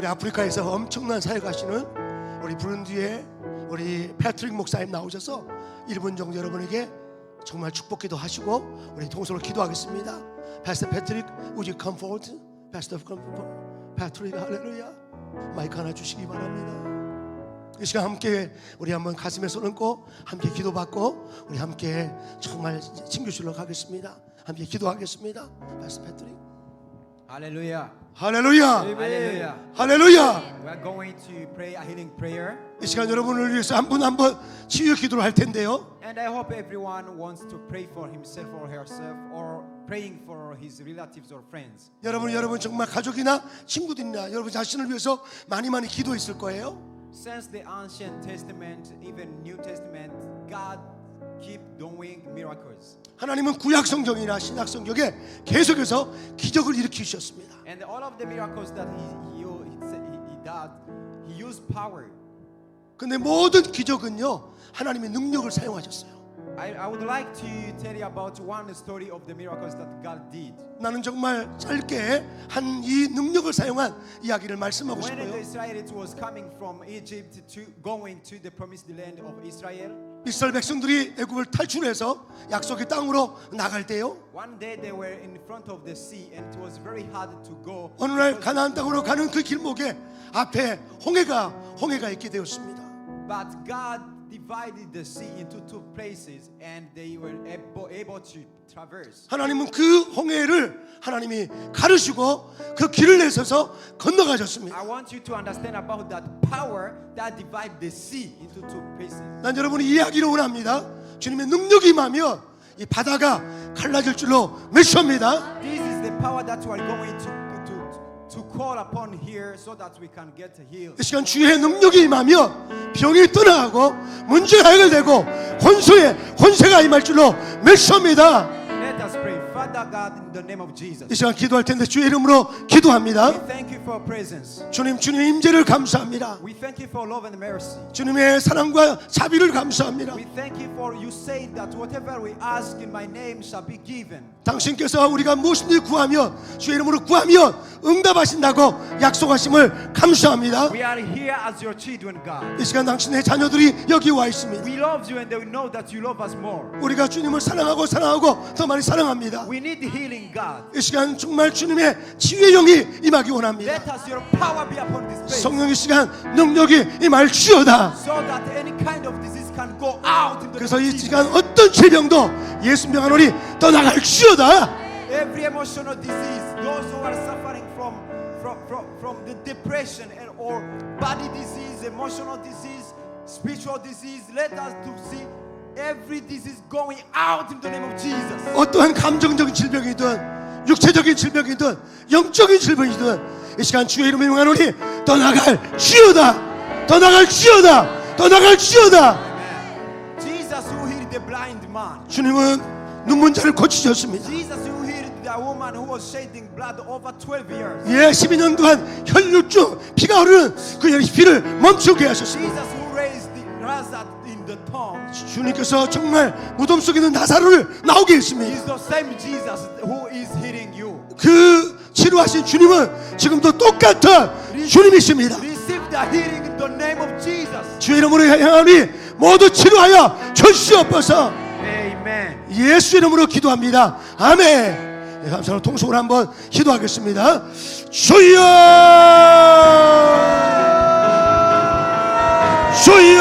우리 아프리카에서 엄청난 사역하시는 우리 부른디의 우리 패트릭 목사님 나오셔서 1분 정도 여러분에게 정말 축복기도 하시고 우리 동서로 기도하겠습니다. 패스터 패트릭, come forward? 패스터 forward. 패트릭 할렐루야. 마이크 하나 주시기 바랍니다. 이 시간 함께 우리 한번 가슴에 손 얹고 함께 기도받고 우리 함께 정말 친교실로 가겠습니다. 함께 기도하겠습니다. 패스터 패트릭. Hallelujah. 할렐루야. Hallelujah. 할렐루야. We are going to pray a healing prayer. 이 시간 여러분을 위해서 한 분 한 분 치유 기도를 할 텐데요. And I hope everyone wants to pray for himself or herself or praying for his relatives or friends. 여러분 여러분 정말 가족이나 친구들이나 여러분 자신을 위해서 많이 많이 기도했을 거예요. Since the ancient testament, even New Testament, God keep doing miracles. 하나님은 구약 성경이나 신약 성경에 계속해서 기적을 일으키셨습니다. And all of the miracles that he he, he, he, did, he used power. 근데 모든 기적은요 하나님의 능력을 사용하셨어요. I, I would like to tell you about one story of the miracles that God did. 나는 정말 짧게 한 이 능력을 사용한 이야기를 말씀하고 When the 싶어요. Israelites was coming from Egypt to going to the promised land of Israel, 이스라엘 백성들이 애굽을 탈출해서 약속의 땅으로 나갈 때요. one day they were in front of the sea and it was very hard to go. 어느 날 가나안 땅으로 가는 그 길목에 앞에 홍해가 홍해가 있게 되었습니다. But God divided the sea into two places and they were able, able to traverse. 하나님은 그 홍해를 하나님이 가르시고 그 길을 내서서 건너가셨습니다. I want you to understand about that power that divide the sea into two places. 난 여러분이 이해하기를 원합니다. 주님의 능력이 임하면 이 바다가 갈라질 줄로 믿습니다. This is the power that we are going to, 이 시간 주의 능력이 임하면 병이 떠나가고 문제가 해결되고 혼수의 혼세가 임할 줄로 믿습니다. 이 시간 기도할 텐데 주의 이름으로 기도합니다. We thank you for your presence. 주님 주님의 임재를 감사합니다. We thank you for love and mercy. 주님의 사랑과 자비를 감사합니다. We thank you for you say that whatever we ask in my name shall be given. 당신께서 우리가 무엇이든지 구하면 주의 이름으로 구하면 응답하신다고 약속하심을 감사합니다. We are here as your children, God. 이 시간 당신의 자녀들이 여기 와 있습니다. We love you and we know that you love us more. 우리가 주님을 사랑하고 사랑하고 더 많이 사랑합니다. We need healing, God. 이 시간 정말 주님의 치유의 영이 임하기 원합니다. Let us your power be upon this place. 성령의 시간 능력이 임할 주어다. So that any kind of disease can go out in the 그래서 이. 시간 어떤 질병도 예수 명하노니 떠나갈 주어다. Every emotional disease, those who are suffering from from from, from the depression and or body disease, emotional disease, spiritual disease, let us to see every disease going out in the name of Jesus. 어떠한 감정적인 질병이든 육체적인 질병이든 영적인 질병이든 이 시간 주의 이름에 명하노니 떠나갈 주어다. 떠나갈 주어다. 떠나갈 주어다. Jesus who healed the blind man. 주님은 눈문자를 고치셨습니다. Jesus who healed the woman who was shedding blood over 12 years. 예, 12년 동안 혈육중 피가 흐르는 그 피를 멈추게 하셨습니다. Jesus who raised the Lazarus. 주님께서 정말 무덤 속에 있는 나사로를 나오게 했습니다. 그 치료하신 주님은 지금도 똑같은 주님이십니다. 주의 이름으로 향하니 모두 치료하여 주시옵소서. 예수 이름으로 기도합니다. 아멘. 네, 감사로 통속을 한번 기도하겠습니다. 주여, 주여.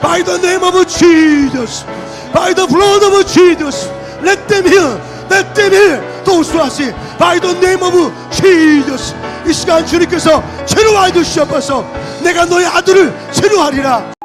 By the name of Jesus, by the blood of Jesus, let them heal, let them heal. Those who are sick, by the name of Jesus. 이 시간 주님께서 치료하여 주시옵소서. 내가 너의 아들을 치료하리라.